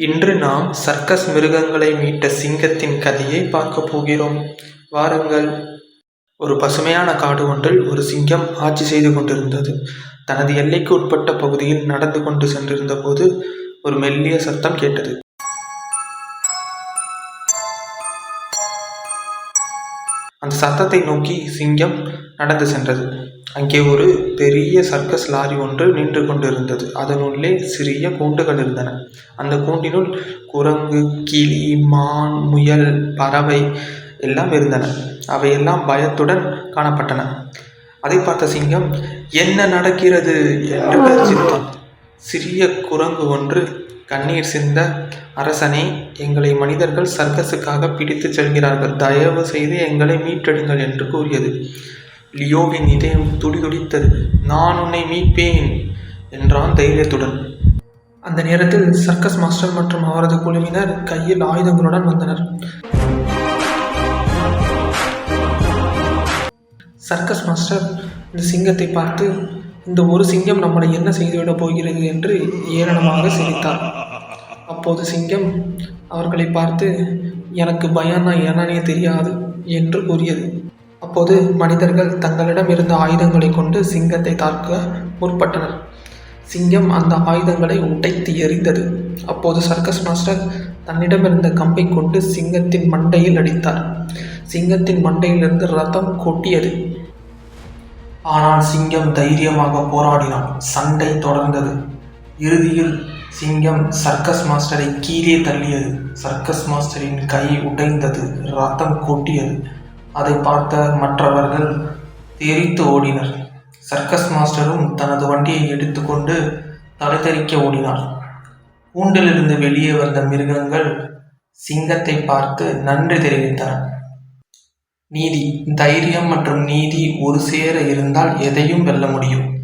இன்று நாம் சர்க்கஸ் மிருகங்களை மீட்ட சிங்கத்தின் கதையை பார்க்க போகிறோம். வாருங்கள். ஒரு பசுமையான காடு ஒன்றில் ஒரு சிங்கம் ஆட்சி செய்து கொண்டிருந்தது. தனது எல்லைக்கு உட்பட்ட பகுதியில் நடந்து கொண்டு சென்றிருந்த போது ஒரு மெல்லிய சத்தம் கேட்டது. அந்த சத்தத்தை நோக்கி சிங்கம் நடந்து சென்றது. அங்கே ஒரு பெரிய சர்க்கஸ் லாரி ஒன்று நின்று கொண்டிருந்தது. அதனுள்ளே சிறிய கூண்டுகள் இருந்தன. அந்த கூண்டினுள் குரங்கு கிளி மான் முயல் பறவை எல்லாம் இருந்தன. அவையெல்லாம் பயத்துடன் காணப்பட்டன. அதை பார்த்த சிங்கம் என்ன நடக்கிறது? என்று கர்ஜித்தான் சிறிய குரங்கு ஒன்று கண்ணீர் சிந்த அரசனே எங்களை மனிதர்கள் சர்க்கஸுக்காக பிடித்துச் செல்கிறார்கள். தயவு செய்து எங்களை மீட்டெடுங்கள் என்று கூறியது. லியோவின் இதயம் துடிதுடித்தது நான் உன்னை மீட்பேன் என்றான் தைரியத்துடன். அந்த நேரத்தில் சர்க்கஸ் மாஸ்டர் மற்றும் அவரது குழுவினர் கையில் ஆயுதங்களுடன் வந்தனர். சர்க்கஸ் மாஸ்டர் இந்த சிங்கத்தை பார்த்து இந்த ஒரு சிங்கம் நம்மளை என்ன செய்துவிடப் போகிறது? என்று ஏளனமாக சிரித்தார். அப்போது சிங்கம் அவர்களை பார்த்து எனக்கு பயம்னா என்னன்னே தெரியாது என்று கூறியது. அப்போது மனிதர்கள் தங்களிடம் இருந்த ஆயுதங்களை கொண்டு சிங்கத்தை தாக்க முற்பட்டனர். சிங்கம் அந்த ஆயுதங்களை உடைத்து எறிந்தது. அப்போது சர்க்கஸ் மாஸ்டர் தன்னிடம் இருந்த கம்பை கொண்டு சிங்கத்தின் மண்டையில் அடித்தார். சிங்கத்தின் மண்டையிலிருந்து ரத்தம் கொட்டியது. ஆனால் சிங்கம் தைரியமாக போராடினான். சண்டை தொடர்ந்தது. இறுதியில் சிங்கம் சர்க்கஸ் மாஸ்டரை கீழே தள்ளியது. சர்க்கஸ் மாஸ்டரின் கை உடைந்தது. ரத்தம் கொட்டியது. அதை பார்த்த மற்றவர்கள் தெரித்து ஓடினர். சர்க்கஸ் மாஸ்டரும் தனது வண்டியை எடுத்துக்கொண்டு தலைதெறிக்க ஓடினார். கூண்டிலிருந்து வெளியே வந்த மிருகங்கள் சிங்கத்தை பார்த்து நன்றி தெரிவித்தன. நீதி தைரியம் மற்றும் நீதி ஒரு சேர இருந்தால் எதையும் வெல்ல முடியும்.